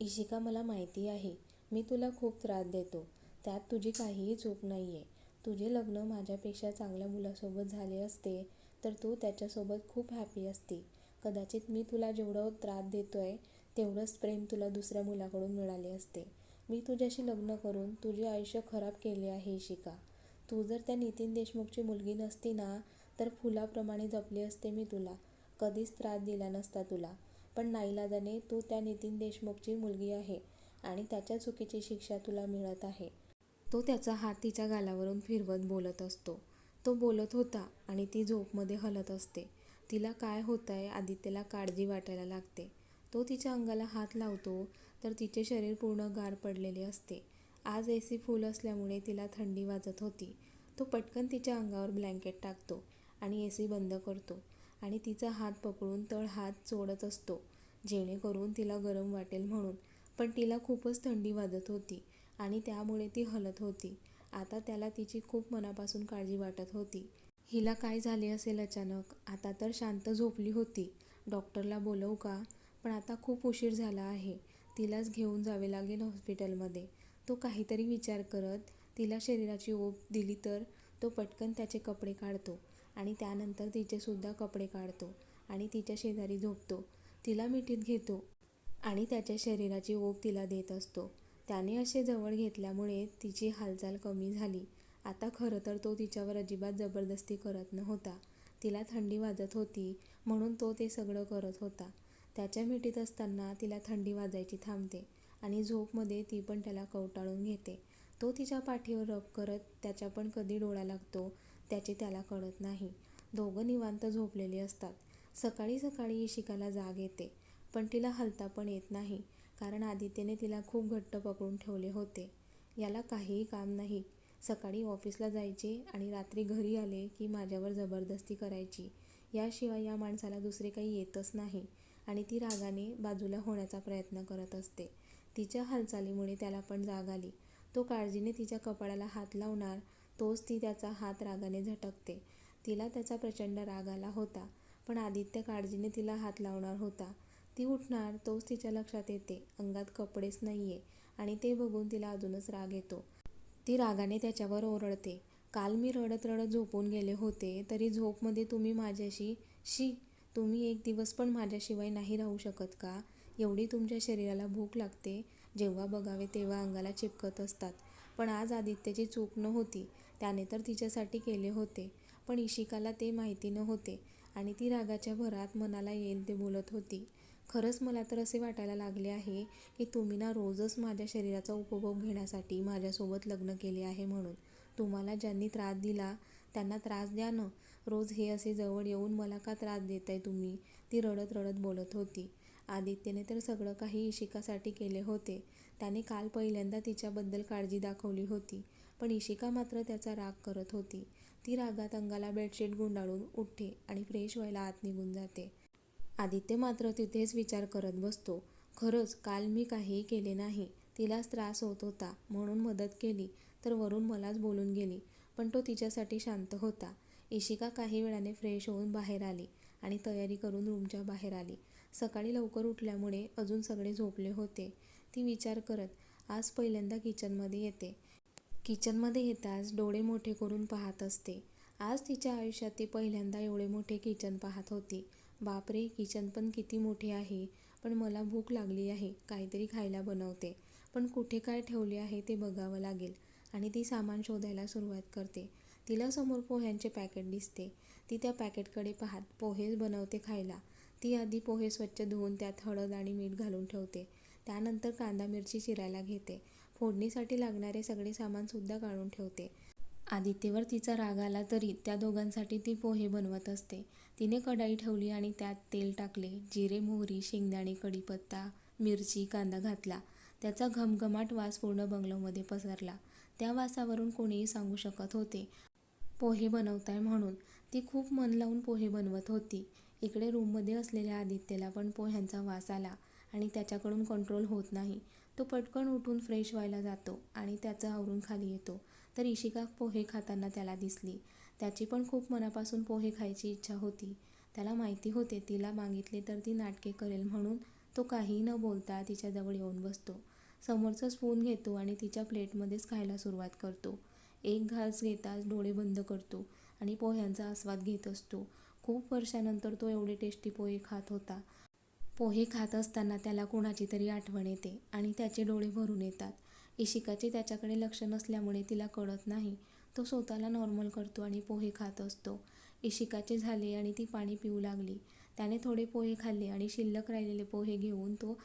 इशिका मला माहिती आहे. मी तुला खूप त्रास देतो. त्यात तुझी काहीही चूक नाही आहे तुझे लग्न माझ्यापेक्षा चांगल्या मुलासोबत झाले असते तर तू त्याच्यासोबत खूप हॅपी असती. कदाचित मी तुला जेवढं त्रास देतोय तेवढंच प्रेम तुला दुसऱ्या मुलाकडून मिळाले असते. मी तुझ्याशी लग्न करून तुझे आयुष्य खराब केले आहे इशिका. तू जर त्या नितीन देशमुखची मुलगी नसती ना तर फुलाप्रमाणे जपली असते मी तुला. कधीच त्रास दिला नसता तुला. पण नाईलाजाने तू त्या नितीन देशमुखची मुलगी आहे आणि त्याच्या चुकीची शिक्षा तुला मिळत आहे. तो त्याचा हात तिच्या गालावरून फिरवत बोलत असतो. तो बोलत होता आणि ती झोपमध्ये हलत असते. तिला काय होतंय आदित्यला काळजी वाटायला लागते. तो तिच्या अंगाला हात लावतो तर तिचे शरीर पूर्ण गार पडलेले असते. आज ए सी फुल असल्यामुळे तिला थंडी वाजत होती. तो पटकन तिच्या अंगावर ब्लँकेट टाकतो आणि ए सी बंद करतो. आणि तिचा हात पकडून तळ हात चोडत असतो जेणेकरून तिला गरम वाटेल म्हणून. पण तिला खूपच थंडी वाजत होती आणि त्यामुळे ती हलत होती. आता त्याला तिची खूप मनापासून काळजी वाटत होती. हिला काय झाले असेल अचानक? आता तर शांत झोपली होती. डॉक्टरला बोलवू का? पण आता खूप उशीर झाला आहे. तिलाच घेऊन जावे लागेल हॉस्पिटलमध्ये. तो काहीतरी विचार करत तिला शरीराची ओप दिली तर तो पटकन त्याचे कपडे काढतो. आणि त्यानंतर तिचेसुद्धा कपडे काढतो आणि तिच्या शेजारी झोपतो. तिला मिठीत घेतो आणि त्याच्या शरीराची ओप तिला देत असतो. त्याने असे जवळ घेतल्यामुळे तिची हालचाल कमी झाली. आता खरं तर तो तिच्यावर अजिबात जबरदस्ती करत नव्हता. तिला थंडी वाजत होती म्हणून तो ते सगळं करत होता. त्याच्या मिठीत असताना तिला थंडी वाजायची थांबते आणि झोपमध्ये ती पण त्याला कवटाळून घेते. तो तिच्या पाठीवर रब करत त्याच्या पण कधी डोळा लागतो त्याचे त्याला कळत नाही. दोघं निवांत झोपलेले असतात. सकाळी सकाळी इशिकाला जाग येते पण तिला हलता पण येत नाही कारण आदित्यने तिला खूप घट्ट पकडून ठेवले होते. याला काहीही काम नाही. सकाळी ऑफिसला जायचे आणि रात्री घरी आले की माझ्यावर जबरदस्ती करायची. याशिवाय या माणसाला दुसरे काही येतच नाही आणि ती रागाने बाजूला होण्याचा प्रयत्न करत असते. तिच्या हालचालीमुळे त्याला पण जाग आली. तो काळजीने तिच्या कपाळाला हात लावणार तोच ती त्याचा हात रागाने झटकते. तिला त्याचा प्रचंड राग आला होता पण आदित्य काळजीने तिला हात लावणार होता. ती उठणार तोच तिच्या लक्षात येते. अंगात कपडेच नाहीये आणि ते बघून तिला अजूनच राग येतो. ती रागाने त्याच्यावर ओरडते. काल मी रडत रडत झोपून गेले होते तरी झोपमध्ये तुम्ही माझ्याशी शी तुम्ही एक दिवस पण माझ्याशिवाय नाही राहू शकत का? एवढी तुमच्या शरीराला भूक लागते. जेव्हा बघावे तेव्हा अंगाला चिपकत असतात. पण आज आदित्यची चूक नव्हती. त्याने तर तिच्यासाठी केले होते पण इशिकाला ते माहिती नव्हते आणि ती रागाच्या भरात मनाला येईल ते बोलत होती. खरंच मला तर असे वाटायला लागले आहे की तुम्ही ना रोजच माझ्या शरीराचा उपभोग घेण्यासाठी माझ्यासोबत लग्न केले आहे म्हणून. तुम्हाला ज्यांनी त्रास दिला त्यांना त्रास द्या न. रोज हे असे जवळ येऊन मला का त्रास देताय तुम्ही? ती रडत रडत बोलत होती. आदित्यने तर सगळं काही इशिकासाठी केले होते. त्याने काल पहिल्यांदा तिच्याबद्दल काळजी दाखवली होती. पण इशिका मात्र त्याचा राग करत होती. ती रागात अंगाला बेडशीट गुंडाळून उठते आणि फ्रेश व्हायला आत निघून जाते. आदित्य मात्र तिथेच विचार करत बसतो. खरंच काल मी काहीही केले नाही. तिलाच त्रास होत होता. म्हणून मदत केली. तर वरून मलाच बोलून गेली. पण तो तिच्यासाठी शांत होता. इशिका काही वेळाने फ्रेश होऊन बाहेर आली आणि तयारी करून रूमच्या बाहेर आली. सकाळी लवकर उठल्यामुळे अजून सगळे झोपले होते. ती विचार करत आज पहिल्यांदा किचनमध्ये येते. किचनमध्ये येताच डोळे मोठे करून पाहत असते. आज तिच्या आयुष्यात ती पहिल्यांदा एवढे मोठे किचन पाहत होती. बापरे किचन पण किती मोठे आहे. पण मला भूक लागली आहे. काहीतरी खायला बनवते. पण कुठे काय ठेवले आहे ते बघावं लागेल. आणि ती सामान शोधायला सुरुवात करते. तिला समोर पोह्यांचे पॅकेट दिसते. ती त्या पॅकेटकडे पाहत पोहे बनवते खायला. ती आधी पोहे स्वच्छ धुवून त्यात हळद आणि मीठ घालून ठेवते. त्यानंतर कांदा मिरची चिरायला घेते. फोडणीसाठी लागणारे सगळे सामानसुद्धा काढून ठेवते. आदित्यवर तिचा राग आला तरी त्या दोघांसाठी ती पोहे बनवत असते. तिने कढाई ठेवली आणि त्यात तेल टाकले जिरे मोहरी शेंगदाणे कढीपत्ता मिरची कांदा घातला. त्याचा घमघमाट वास पूर्ण बंगलोमध्ये पसरला. त्या वासावरून कोणीही सांगू शकत होते पोहे बनवताय म्हणून. ती खूप मन लावून पोहे बनवत होती. इकडे रूममध्ये असलेल्या आदित्यला पण पोह्यांचा वास आला आणि त्याच्याकडून कंट्रोल होत नाही. तो पटकन उठून फ्रेश व्हायला जातो आणि त्याचं आवरून खाली येतो. तर इशिका पोहे खाताना त्याला दिसली. त्याची पण खूप मनापासून पोहे खायची इच्छा होती. त्याला माहिती होते तिला मागितले तर ती नाटके करेल म्हणून तो काहीही न बोलता तिच्याजवळ येऊन बसतो. समोरचा स्पून घेतो आणि तिच्या प्लेटमध्येच खायला सुरुवात करतो. एक घास घेताच डोळे बंद करतो आणि पोह्यांचा आस्वाद घेत असतो. खूप वर्षानंतर तो एवढे टेस्टी पोहे खात होता. पोहे खात असताना त्याला कोणाची तरी आठवण येते आणि त्याचे डोळे भरून येतात. इशिकाचे त्याच्याकडे लक्ष नसल्यामुळे तिला कळत नाही. तो स्वतःला नॉर्मल करतो आणि पोहे खात असतो. इशिकाचे झाले आणि ती पाणी पिऊ लागली. त्याने थोडे पोहे खाल्ले आणि शिल्लक राहिलेले पोहे घेऊन तो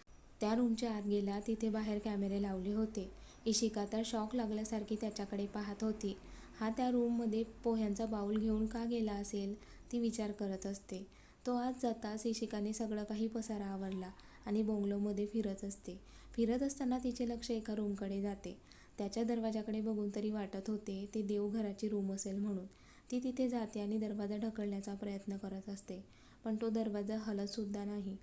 त्या रूमच्या आत गेला. तिथे बाहेर कॅमेरे लावले होते. इशिका तर शॉक लागल्यासारखी त्याच्याकडे पाहत होती. हा त्या रूममध्ये पोह्यांचा बाऊल घेऊन का गेला असेल? ती विचार करत असते. तो आज जाताच इशिकाने सगळं काही पसारा आवरला आणि बोंगलोमध्ये फिरत असते. फिरत असताना तिचे लक्ष एका रूमकडे जाते. त्याच्या दरवाजाकडे बघून तरी वाटत होते ते देवघराची रूम असेल म्हणून. ती तिथे जाते आणि दरवाजा ढकलण्याचा प्रयत्न करत असते पण तो दरवाजा हलतसुद्धा नाही.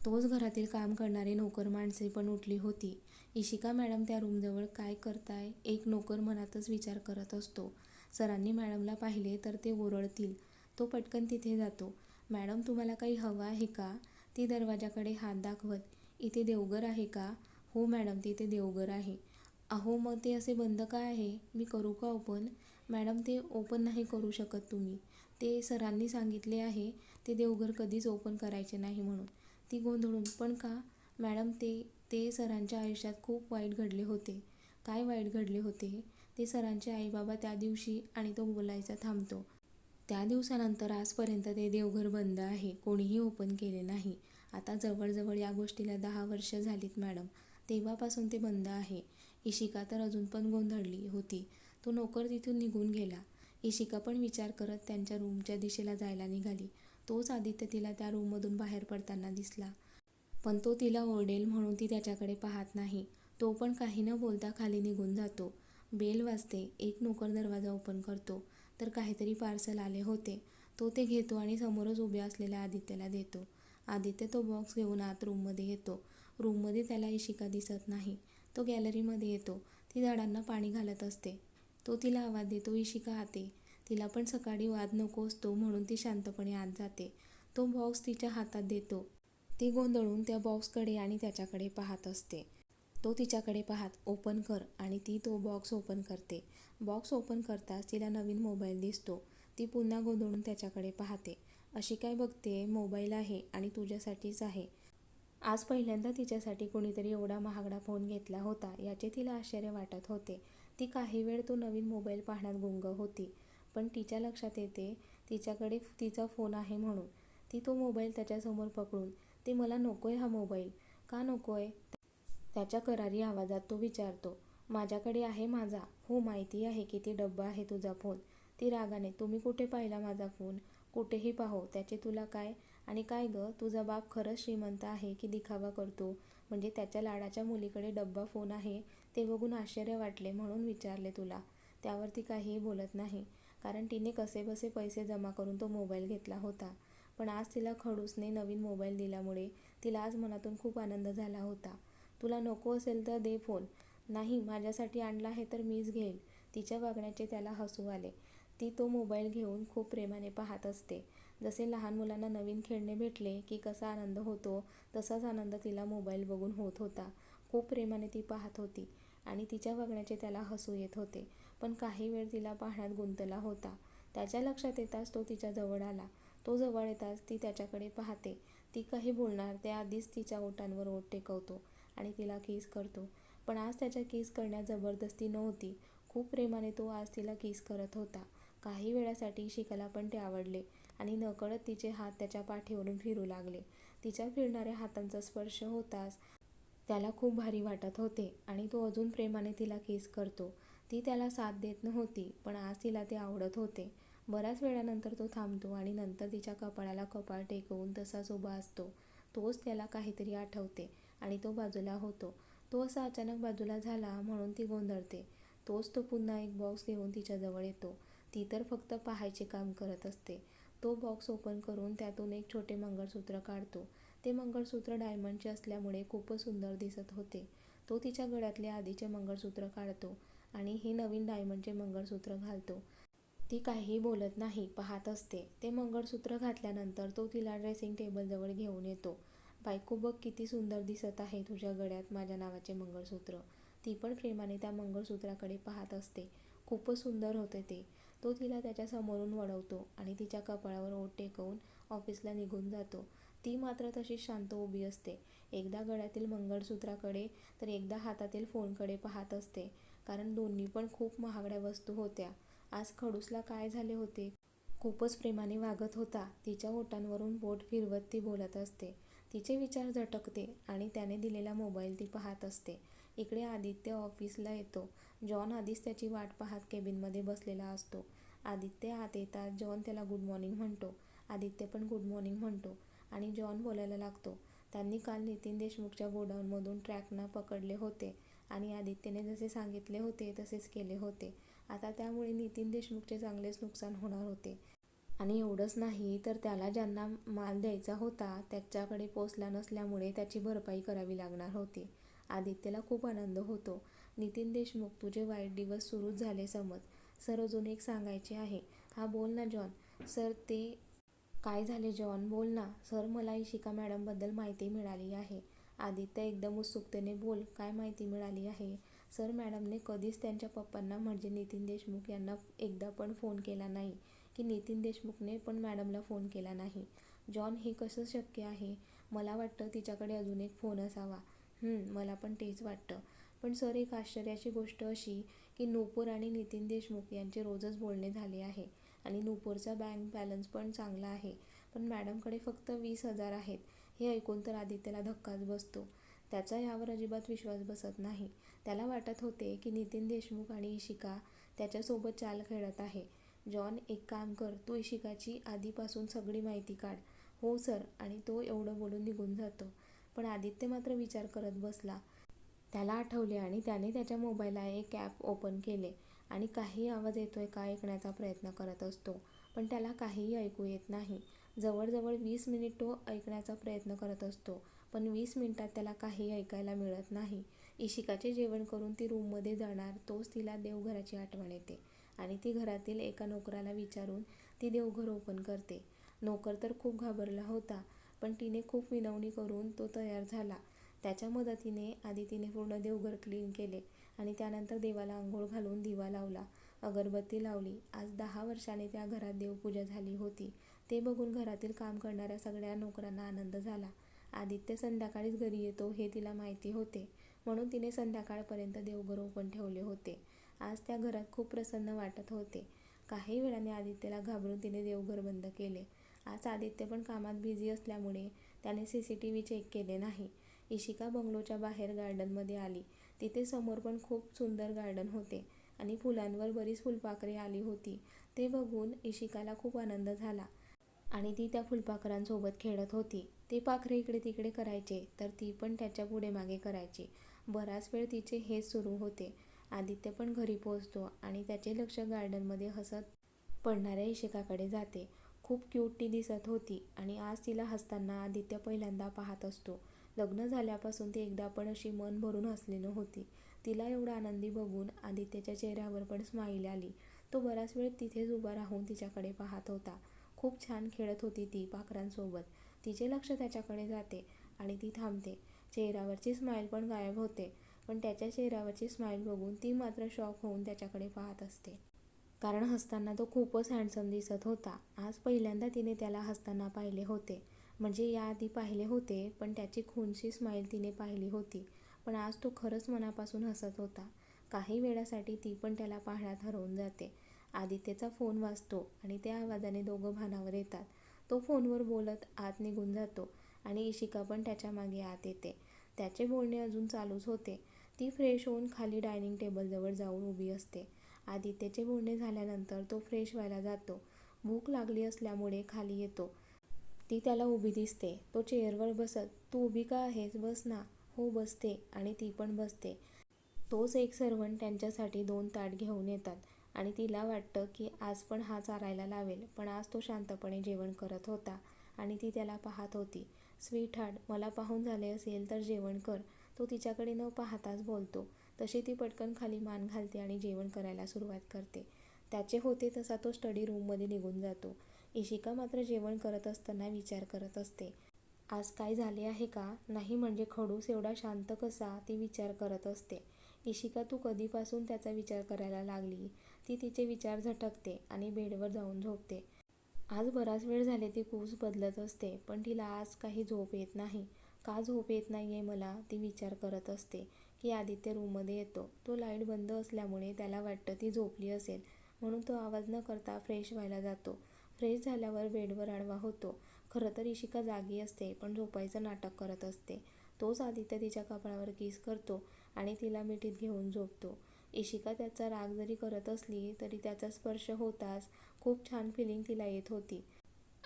तोच घरातील काम करणारी नोकर माणसे पण उठली होती. इशिका मॅडम त्या रूमजवळ काय करताय? एक नोकर मनातच विचार करत असतो. सरांनी मॅडमला पाहिले तर ते ओरडतील. तो पटकन तिथे जातो. मॅडम तुम्हाला काही हवं आहे का? ती दरवाजाकडे हात दाखवत इथे देवघर आहे का? हो मॅडम तिथे देवघर आहे. अहो मग ते असे बंद का आहे? मी करू का ओपन मॅडम ते ओपन नाही करू शकत तुम्ही. ते सरांनी सांगितले आहे ते देवघर कधीच ओपन करायचे नाही म्हणून. ती गोंधळून पण का? मॅडम ते ते सरांच्या आयुष्यात खूप वाईट घडले होते. काय वाईट घडले होते? ते सरांचे आईबाबा त्या दिवशी आणि तो बोलायचा थांबतो. त्या दिवसानंतर आजपर्यंत ते देवघर बंद आहे. कोणीही ओपन केले नाही. आता जवळजवळ या गोष्टीला दहा वर्ष झालीत मॅडम तेव्हापासून ते बंद आहे. इशिका तर अजून पण गोंधळली होती. तो नोकर तिथून निघून गेला. इशिका पण विचार करत त्यांच्या रूमच्या दिशेला जायला निघाली. तोच आदित्य तिला त्या रूममधून बाहेर पडताना दिसला. पण तो तिला ओरडेल म्हणून ती त्याच्याकडे पाहत नाही. तो पण काही न बोलता खाली निघून जातो. बेल वाजते. एक नोकर दरवाजा ओपन करतो. तर काहीतरी पार्सल आले होते. तो ते घेतो आणि समोरच उभ्या असलेल्या आदित्यला देतो. आदित्य तो बॉक्स घेऊन आत रूममध्ये येतो. रूममध्ये त्याला इशिका दिसत नाही. तो गॅलरीमध्ये येतो. ती झाडांना पाणी घालत असते. तो तिला आवाज देतो इशिका आते. तिला पण सकाळी वाद नको असतो म्हणून ती शांतपणे आत जाते. तो बॉक्स तिच्या हातात देतो. ती गोंधळून त्या बॉक्सकडे आणि त्याच्याकडे पाहत असते. तो तिच्याकडे पाहत ओपन कर आणि ती तो बॉक्स ओपन करते. बॉक्स ओपन करताच तिला नवीन मोबाईल दिसतो. ती पुन्हा गोंधळून त्याच्याकडे पाहते. अशी काय बघते? मोबाईल आहे आणि तुझ्यासाठीच आहे. आज पहिल्यांदा तिच्यासाठी कोणीतरी एवढा महागडा फोन घेतला होता याचे तिला आश्चर्य वाटत होते. ती काही वेळ तो नवीन मोबाईल पाहण्यात गुंग होती. पण तिच्या लक्षात येते तिच्याकडे तिचा फोन आहे म्हणून. ती तो मोबाईल त्याच्यासमोर पकडून ते मला नकोय हा मोबाईल. का नकोय? त्याच्या करारी आवाजात तो विचारतो. माझ्याकडे आहे माझा. हो माहिती आहे किती डब्बा आहे तुझा फोन. ती रागाने तुम्ही कुठे पाहिला माझा फोन? कुठेही पाहो त्याचे तुला काय? आणि काय गं तुझा बाप खरंच श्रीमंत आहे की दिखावा करतो? म्हणजे त्याच्या लाडाच्या मुलीकडे डब्बा फोन आहे ते बघून आश्चर्य वाटले म्हणून विचारले तुला. त्यावर ती काहीही बोलत नाही कारण तिने कसेबसे पैसे जमा करून तो मोबाईल घेतला होता. पण आज तिला खडूसने नवीन मोबाईल दिल्यामुळे तिला आज मनातून खूप आनंद झाला होता. तुला नको असेल तर दे फोन. नाही माझ्यासाठी आणला आहे तर मीच घेईल. तिच्या वागण्याचे त्याला हसू आले. ती तो मोबाईल घेऊन खूप प्रेमाने पाहत असते. जसे लहान मुलांना नवीन खेळणे भेटले की कसा आनंद होतो तसाच आनंद तिला मोबाईल बघून होत होता. खूप प्रेमाने ती पाहत होती आणि तिच्या वागण्याचे त्याला हसू येत होते. पण काही वेळ तिला पाहण्यात गुंतला होता. त्याच्या लक्षात येताच तो तिच्या जवळ आला. तो जवळ येताच ती त्याच्याकडे पाहते. ती काही बोलणार त्याआधीच तिच्या ओटांवर ओट टेकवतो. आणि तिला किस करतो. पण आज त्याच्या किस करण्यात जबरदस्ती नव्हती. खूप प्रेमाने तो आज तिला किस करत होता. काही वेळासाठी शिकाला पण ते आवडले आणि नकळत तिचे हात त्याच्या पाठीवरून फिरू लागले. तिच्या फिरणाऱ्या हातांचा स्पर्श होताच त्याला खूप भारी वाटत होते आणि तो अजून प्रेमाने तिला किस करतो. ती त्याला साथ देत नव्हती पण आज तिला ते आवडत होते. बऱ्याच वेळानंतर तो थांबतो आणि नंतर तिच्या कपाळाला कपाळ टेकवून तसाच उभा असतो. तोच त्याला काहीतरी आठवते. आणि तो बाजूला होतो. तो असा अचानक बाजूला झाला म्हणून ती गोंधळते. तोच तो पुन्हा एक बॉक्स घेऊन तिच्याजवळ येतो. ती तर फक्त पाहायचे काम करत असते. तो बॉक्स ओपन करून त्यातून एक छोटे मंगळसूत्र काढतो. ते मंगळसूत्र डायमंडचे असल्यामुळे खूपच सुंदर दिसत होते. तो तिच्या गळ्यातले आधीचे मंगळसूत्र काढतो आणि हे नवीन डायमंडचे मंगळसूत्र घालतो. ती काहीही बोलत नाही पाहत असते. ते मंगळसूत्र घातल्यानंतर तो तिला ड्रेसिंग टेबलजवळ घेऊन येतो. बायको बघ किती सुंदर दिसत आहे तुझ्या गळ्यात माझ्या नावाचे मंगळसूत्र. ती पण प्रेमाने त्या मंगळसूत्राकडे पाहत असते. खूपच सुंदर होते ते. तो तिला त्याच्या समोरून वळवतो आणि तिच्या कपाळावर ओट टेकवून ऑफिसला निघून जातो. ती मात्र तशीच शांत उभी असते. एकदा गळ्यातील मंगळसूत्राकडे तर एकदा हातातील फोनकडे पाहत असते. कारण दोन्ही पण खूप महागड्या वस्तू होत्या. आज खडूसला काय झाले होते? खूपच प्रेमाने वागत होता. तिच्या ओटांवरून बोट फिरवत ती बोलत असते. तिचे विचार झटकते आणि त्याने दिलेला मोबाईल ती पाहत असते. इकडे आदित्य ऑफिसला येतो. जॉन आधीच त्याची वाट पाहत केबिनमध्ये बसलेला असतो. आदित्य आत येतात. जॉन त्याला गुड मॉर्निंग म्हणतो. आदित्य पण गुड मॉर्निंग म्हणतो आणि जॉन बोलायला लागतो. त्यांनी काल नितीन देशमुखच्या गोडाऊनमधून ट्रॅकना पकडले होते आणि आदित्यने जसे सांगितले होते तसेच केले होते. आता त्यामुळे नितीन देशमुखचे चांगलेच नुकसान होणार होते. आणि एवढंच नाही तर त्याला ज्यांना माल द्यायचा होता त्याच्याकडे पोचला नसल्यामुळे त्याची भरपाई करावी लागणार होती. आदित्यला खूप आनंद होतो. नितीन देशमुख तुझे वाईट दिवस सुरूच झाले समज. सर अजून एक सांगायचे आहे. हा बोल ना जॉन. सर ते काय झाले जॉन? बोल ना. सर मला इशिका मॅडमबद्दल माहिती मिळाली आहे. आदित्य एकदम उत्सुकतेने बोल काय माहिती मिळाली आहे? सर मॅडमने कधीच त्यांच्या पप्पांना म्हणजे नितीन देशमुख यांना एकदा पण फोन केला नाही. की नितीन देशमुखने पण मॅडमला फोन केला नाही. जॉन हे कसं शक्य आहे? मला वाटतं तिच्याकडे अजून एक फोन असावा. मला पण तेच वाटतं. पण सर एक आश्चर्याची गोष्ट अशी की नूपूर आणि नितीन देशमुख यांचे रोजच बोलणे झाले आहे आणि नूपूरचा बँक बॅलन्स पण चांगला आहे. पण मॅडमकडे फक्त वीस हजार आहेत. हे ऐकून तर आदित्यला धक्काच बसतो. त्याचा यावर अजिबात विश्वास बसत नाही. त्याला वाटत होते की नितीन देशमुख आणि इशिका त्याच्यासोबत चाल खेळत आहे. जॉन एक काम कर तू इशिकाची आधीपासून सगळी माहिती काढ. हो सर. आणि तो एवढं बोलून निघून जातो. पण आदित्य मात्र विचार करत बसला. त्याला आठवले आणि त्याने त्याच्या मोबाईलला एक ॲप ओपन केले आणि काही आवाज येतोय का ऐकण्याचा प्रयत्न करत असतो. पण त्याला काहीही ऐकू येत नाही. जवळजवळ वीस मिनिट तो ऐकण्याचा प्रयत्न करत असतो पण वीस मिनिटात त्याला काही ऐकायला मिळत नाही. इशिकाचे जेवण करून ती रूममध्ये जाणार तोच तिला देवघराची आठवण येते. आणि ती घरातील एका नोकराला विचारून ती देवघर ओपन करते. नोकर तर खूप घाबरला होता पण तिने खूप विनवणी करून तो तयार झाला. त्याच्या मदतीने आधी तिने पूर्ण देवघर क्लीन केले आणि त्यानंतर देवाला आंघोळ घालून दिवा लावला. अगरबत्ती लावली. आज दहा वर्षाने त्या घरात देवपूजा झाली होती. ते बघून घरातील काम करणाऱ्या सगळ्या नोकरांना आनंद झाला. आदित्य संध्याकाळीच घरी येतो हे तिला माहिती होते. म्हणून तिने संध्याकाळपर्यंत देवघर ओपन ठेवले होते. आज त्या घरात खूप प्रसन्न वाटत होते. काही वेळाने आदित्यला घाबरून तिने देवघर बंद केले. आज आदित्य पण कामात बिझी असल्यामुळे त्याने C C T V check केले नाही. इशिका बंगलोच्या बाहेर गार्डनमध्ये आली. तिथे समोर पण खूप सुंदर गार्डन होते आणि फुलांवर बरीच फुलपाखरे आली होती. ते बघून इशिकाला खूप आनंद झाला आणि ती त्या फुलपाखरांसोबत खेळत होती. ते पाखरे इकडे तिकडे करायचे तर ती पण त्याच्या पुढे मागे करायची. बराच वेळ तिचे हेच सुरू होते. आदित्य पण घरी पोहोचतो आणि त्याचे लक्ष गार्डनमध्ये हसत पडणाऱ्या इशिकाकडे जाते. खूप क्यूट ती दिसत होती आणि आज तिला हसताना आदित्य पहिल्यांदा पाहत असतो. लग्न झाल्यापासून ती एकदा पण अशी मन भरून हसली नव्हती. तिला एवढा आनंदी बघून आदित्यच्या चेहऱ्यावर पण स्माईल आली. तो बराच वेळ तिथेच उभा राहून तिच्याकडे पाहत होता. खूप छान खेळत होती ती पाखरांसोबत. तिचे लक्ष त्याच्याकडे जाते आणि ती थांबते. चेहऱ्यावरची स्माईल पण गायब होते. पण त्याच्या चेहऱ्यावरची स्माईल बघून ती मात्र शॉक होऊन त्याच्याकडे पाहत असते. कारण हसताना तो खूपच हँडसम दिसत होता. आज पहिल्यांदा तिने त्याला हसताना पाहिले होते. म्हणजे याआधी पाहिले होते पण त्याची खूनशी स्माईल तिने पाहिली होती. पण आज तो खरंच मनापासून हसत होता. काही वेळासाठी ती पण त्याला पाहण्यात हरवून जाते. आदित्यचा फोन वाजतो आणि त्या आवाजाने दोघं भानावर येतात. तो फोनवर बोलत आत निघून जातो आणि इशिका पण त्याच्यामागे आत येते. त्याचे बोलणे अजून चालूच होते. ती फ्रेश होऊन खाली डायनिंग टेबलजवळ जाऊन उभी असते. आदित्यचे बोलणे झाल्यानंतर तो फ्रेश व्हायला जातो. भूक लागली असल्यामुळे खाली येतो. ती त्याला उभी दिसते. तो चेअरवर बसत तू उभी का आहेस? बस ना. हो बसते. आणि ती पण बसते. तोच एक सर्वंट त्यांच्यासाठी दोन ताट घेऊन येतात. आणि तिला वाटतं की आज पण हा चारायला लावेल. पण आज तो शांतपणे जेवण करत होता. आणि ती त्याला पाहत होती. स्वीट हार्ट मला पाहून झाले असेल तर जेवण कर. तो तिच्याकडे न पाहताच बोलतो. तशी ती पटकन खाली मान घालते आणि जेवण करायला सुरुवात करते. त्याचे होते तसा तो स्टडी रूममध्ये निघून जातो. इशिका मात्र जेवण करत असताना विचार करत असते. आज काय झाले आहे का? नाही म्हणजे खडूस एवढा शांत कसा? ती विचार करत असते. इशिका तू कधीपासून त्याचा विचार करायला लागली? ती तिचे विचार झटकते आणि बेडवर जाऊन झोपते. आज बराच वेळ झाले ती कूस बदलत असते पण तिला आज काही झोप येत नाही. का झोप येत नाही आहे मला? ती विचार करत असते की आदित्य रूममध्ये येतो. तो लाइट बंद असल्यामुळे त्याला वाटतं ती झोपली असेल. म्हणून तो आवाज न करता फ्रेश व्हायला जातो. फ्रेश झाल्यावर बेडवर आडवा होतो. खरं तर इशिका जागी असते पण झोपायचं नाटक करत असते. तोच आदित्य तिच्या कपाळावर किस करतो आणि तिला मिठीत घेऊन झोपतो. इशिका त्याचा राग जरी करत असली तरी त्याचा स्पर्श होताच खूप छान फिलिंग तिला येत होती.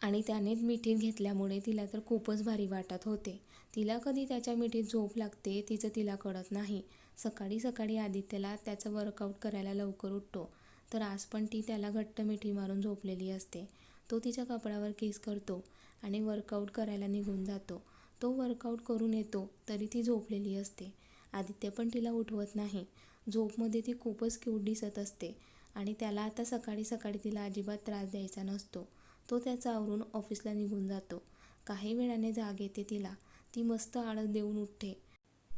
आणि त्याने मिठीत घेतल्यामुळे तिला तर खूपच भारी वाटत होते. तिला कधी त्याच्या मिठीत झोप लागते तिचं तिला कळत नाही. सकाळी सकाळी आदित्यला त्याचं वर्कआउट करायला लवकर उठतो. तर आज पण ती त्याला घट्ट मिठी मारून झोपलेली असते. तो तिच्या कपड्यावर किस करतो आणि वर्कआउट करायला निघून जातो. तो वर्कआउट करून येतो तरी ती झोपलेली असते. आदित्य पण तिला उठवत नाही. झोपमध्ये ती खूपच क्यूट दिसत असते आणि त्याला आता सकाळी सकाळी तिला अजिबात त्रास द्यायचा नसतो. तो त्याचा आवरून ऑफिसला निघून जातो. काही वेळाने जाग येते तिला. ती मस्त आळस देऊन उठते.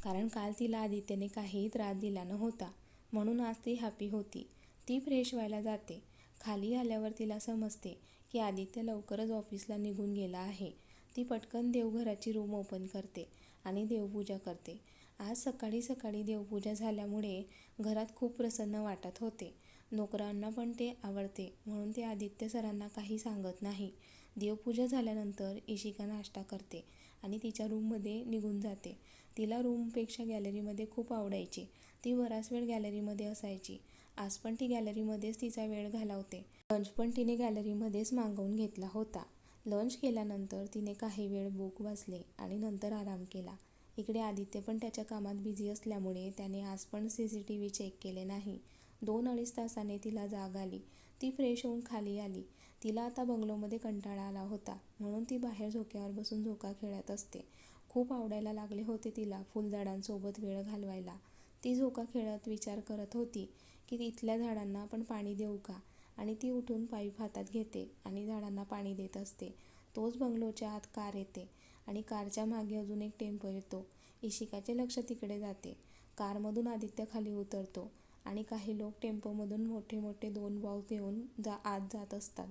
कारण काल तिला आदित्यने काहीही त्रास दिला नव्हता. म्हणून आज ती हॅपी होती. ती फ्रेश व्हायला जाते. खाली आल्यावर तिला समजते की आदित्य लवकरच ऑफिसला निघून गेला आहे. ती पटकन देवघराची रूम ओपन करते आणि देवपूजा करते. आज सकाळी सकाळी देवपूजा झाल्यामुळे घरात खूप प्रसन्न वाटत होते. नोकरांना पण ते आवडते. म्हणून ते आदित्य सरांना काही सांगत नाही. देवपूजा झाल्यानंतर इशिका नाश्ता करते आणि तिच्या रूममध्ये निघून जाते. तिला रूमपेक्षा गॅलरीमध्ये खूप आवडायची. ती बराच वेळ गॅलरीमध्ये असायची. आज पण ती गॅलरीमध्येच तिचा वेळ घालवते. लंच पण तिने गॅलरीमध्येच मागवून घेतला होता. लंच केल्यानंतर तिने काही वेळ बुक वाचले आणि नंतर आराम केला. इकडे आदित्य पण त्याच्या कामात बिझी असल्यामुळे त्याने आज पण C C T V check केले नाही. दोन अडीच तासाने तिला जाग आली. ती फ्रेश होऊन खाली आली. तिला आता बंगलोमध्ये कंटाळा आला होता. म्हणून ती बाहेर झोक्यावर बसून झोका खेळत असते. खूप आवडायला लागले होते तिला फुलझाडांसोबत वेळ घालवायला. ती झोका खेळत विचार करत होती की इथल्या झाडांना आपण पाणी देऊ का? आणि ती उठून पाईप हातात घेते आणि झाडांना पाणी देत असते. तोच बंगलोच्या आत कार येते आणि कारच्या मागे अजून एक टेम्पो येतो. इशिकाचे लक्ष तिकडे जाते. कारमधून आदित्य खाली उतरतो. आणि काही लोक टेम्पोमधून मोठे मोठे दोन बॉक्स घेऊन जा आत जात असतात.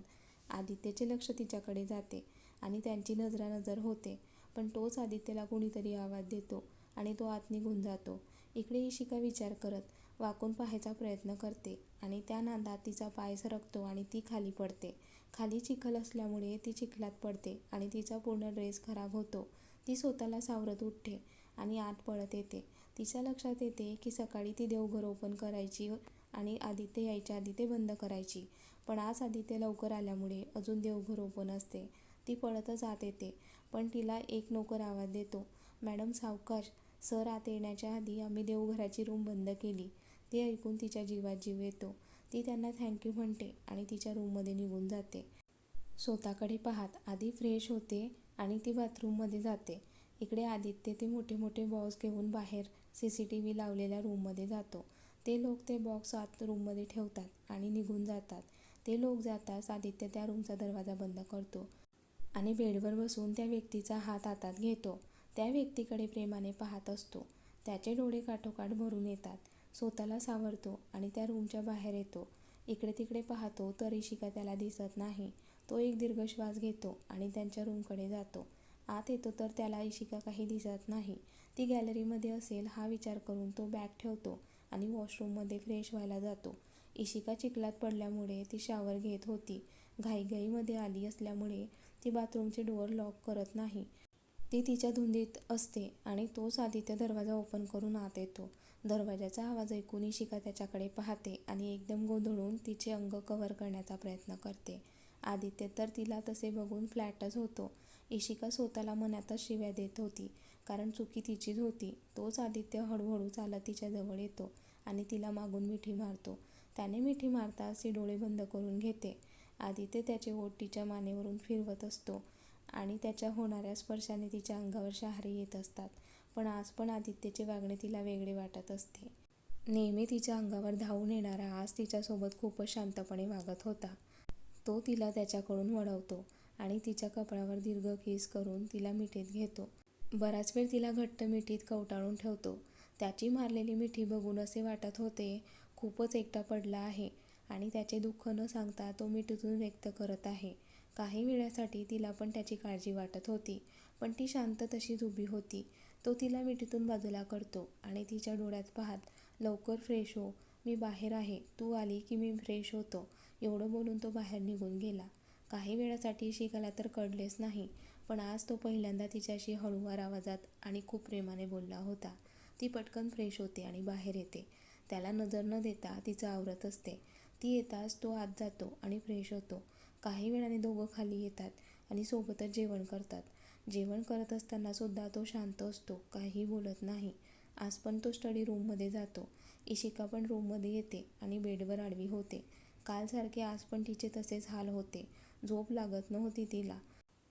आदित्यचे लक्ष तिच्याकडे जाते आणि त्यांची नजरानजर होते. पण तोच आदित्यला कोणीतरी आवाज देतो आणि तो आत निघून जातो. इकडे इशिका विचार करत वाकून पाहायचा प्रयत्न करते आणि त्या नादात तिचा पाय सरकतो आणि ती खाली पडते. खाली चिखल असल्यामुळे ती चिखलात पडते आणि तिचा पूर्ण ड्रेस खराब होतो. ती स्वतःला सावरत उठते आणि आत पळत येते. तिच्या लक्षात येते की सकाळी ती देवघर ओपन करायची आणि आदित्य यायच्या आधी ते बंद करायची. पण आज आदित्य लवकर आल्यामुळे अजून देवघर ओपन असते. ती पळतच आत येते पण तिला एक नोकर आवाज देतो मॅडम सावकाश सर आत येण्याच्या आधी आम्ही देवघराची रूम बंद केली. ते ऐकून तिच्या जीवात जीव येतो. ती त्यांना थँक्यू म्हणते आणि तिच्या रूममध्ये निघून जाते. स्वतःकडे पाहत आधी फ्रेश होते आणि ती बाथरूममध्ये जाते. इकडे आदित्य ते मोठे मोठे बॉक्स घेऊन बाहेर सी सी टी व्ही लावलेल्या रूममध्ये जातो. ते लोक ते बॉक्स आत रूममध्ये ठेवतात आणि निघून जातात. ते लोक जाताच आदित्य त्या रूमचा दरवाजा बंद करतो आणि बेडवर बसून त्या व्यक्तीचा हात हातात घेतो. त्या व्यक्तीकडे प्रेमाने पाहत असतो. त्याचे डोळे काठोकाठ भरून येतात. स्वतःला सावरतो आणि त्या रूमच्या बाहेर येतो. इकडे तिकडे पाहतो तर इशिका त्याला दिसत नाही. तो एक दीर्घ श्वास घेतो आणि त्यांच्या रूमकडे जातो. आत येतो तर त्याला इशिका काही दिसत नाही. ती गॅलरीमध्ये असेल हा विचार करून तो बॅग ठेवतो आणि वॉशरूममध्ये फ्रेश व्हायला जातो. इशिका चिखलात पडल्यामुळे ती शावर घेत होती. घाईघाईमध्ये आली असल्यामुळे ती बाथरूमचे डोअर लॉक करत नाही. ती तिच्या धुंदीत असते आणि तोच आदित्य दरवाजा ओपन करून आत येतो. दरवाजाचा आवाज ऐकून इशिका त्याच्याकडे पाहते आणि एकदम गोंधळून तिचे अंग कव्हर करण्याचा प्रयत्न करते. आदित्य तर तिला तसे बघून फ्लॅटच होतो. इशिका स्वतःला मनातच शिव्या देत होती. कारण चुकी तिचीच होती. तोच आदित्य हळूहळू चालत तिच्याजवळ येतो आणि तिला मागून मिठी मारतो. त्याने मिठी मारताच ती डोळे बंद करून घेते. आदित्य त्याचे ओठ तिच्या मानेवरून फिरवत असतो आणि त्याच्या होणाऱ्या स्पर्शाने तिच्या अंगावर शहारे येत असतात. पण आज पण आदित्यचे वागणे तिला वेगळे वाटत असते. नेहमी तिच्या अंगावर धावून येणारा आज तिच्यासोबत खूपच शांतपणे वागत होता. तो तिला त्याच्याकडून वळवतो आणि तिच्या कपड्यावर दीर्घ किस करून तिला मिठीत घेतो. बराच वेळ तिला घट्ट मिठीत कवटाळून ठेवतो. त्याची मारलेली मिठी बघून असे वाटत होते खूपच एकटा पडला आहे आणि त्याचे दुःख न सांगता तो मिठीतून व्यक्त करत आहे. काही वेळासाठी तिला पण त्याची काळजी वाटत होती पण ती शांत तशीच उभी होती. तो तिला मिठीतून बाजूला करतो आणि तिच्या डोळ्यात पाहत लवकर फ्रेश हो मी बाहेर आहे. तू आली की मी फ्रेश होतो. एवढं बोलून तो बाहेर निघून गेला. काही वेळासाठी शिकाला तर कळलेच नाही पण आज तो पहिल्यांदा तिच्याशी हळूवार आवाजात आणि खूप प्रेमाने बोलला होता. ती पटकन फ्रेश होते आणि बाहेर येते. त्याला नजर न देता तिचं आवरत असते. ती येताच तो आत जातो आणि फ्रेश होतो. काही वेळाने दोघं खाली येतात आणि सोबतच जेवण करतात. जेवण करत असताना सुद्धा तो शांत असतो. काही बोलत नाही. आज पण तो स्टडी रूममध्ये जातो. इशिका पण रूममध्ये येते आणि बेडवर आडवी होते. कालसारखे आज पण तिचे तसेच हाल होते. झोप लागत नव्हती तिला.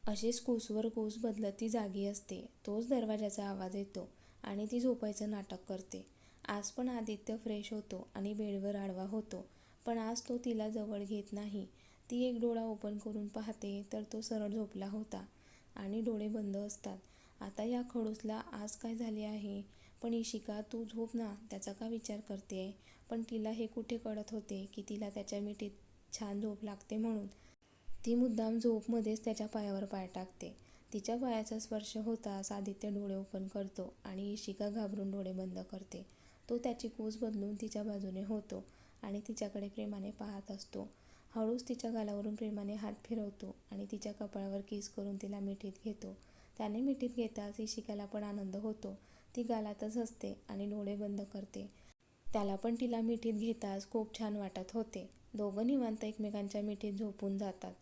अशीच कूसवर कूस बदलत ती जागी असते. तोच दरवाजाचा आवाज येतो आणि ती झोपायचं नाटक करते. आज पण आदित्य फ्रेश होतो आणि बेडवर आडवा होतो पण आज तो तिला जवळ घेत नाही. ती एक डोळा ओपन करून पाहते तर तो सरळ झोपला होता आणि डोळे बंद असतात. आता या खडूसला आज काय झाले आहे? पण इशिका तू झोप ना त्याचा का विचार करते पण तिला हे कुठे कळत होते की तिला त्याच्या मिठीत छान झोप लागते म्हणून ती मुद्दाम झोपमध्येच त्याच्या पायावर पाय टाकते. तिच्या पायाचा स्पर्श होताच आदित्य डोळे ओपन करतो आणि इशिका घाबरून डोळे बंद करते. तो त्याची कूस बदलून तिच्या बाजूने होतो आणि तिच्याकडे प्रेमाने पाहत असतो. हळूच तिच्या गालावरून प्रेमाने हात फिरवतो आणि तिच्या कपाळावर किस करून तिला मिठीत घेतो. त्याने मिठीत घेताच इशिकाला पण आनंद होतो. ती गालातच हसते आणि डोळे बंद करते. त्याला पण तिला मिठीत घेताच खूप छान वाटत होते. दोघं निवांत एकमेकांच्या मिठीत झोपून जातात.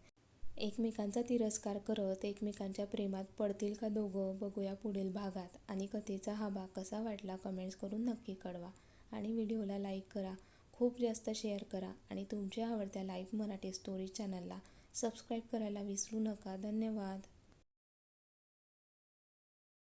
एकमेकांचा तिरस्कार करत एकमेकांच्या प्रेमात पडतील का दोघं? बघूया पुढील भागात. आणि कथेचा हा भाग कसा वाटला कमेंट्स करून नक्की कळवा. आणि व्हिडिओला लाईक करा. खूप जास्त शेअर करा. आणि तुमच्या आवडत्या लाईव्ह मराठी स्टोरीज चॅनलला सबस्क्राईब करायला विसरू नका. धन्यवाद.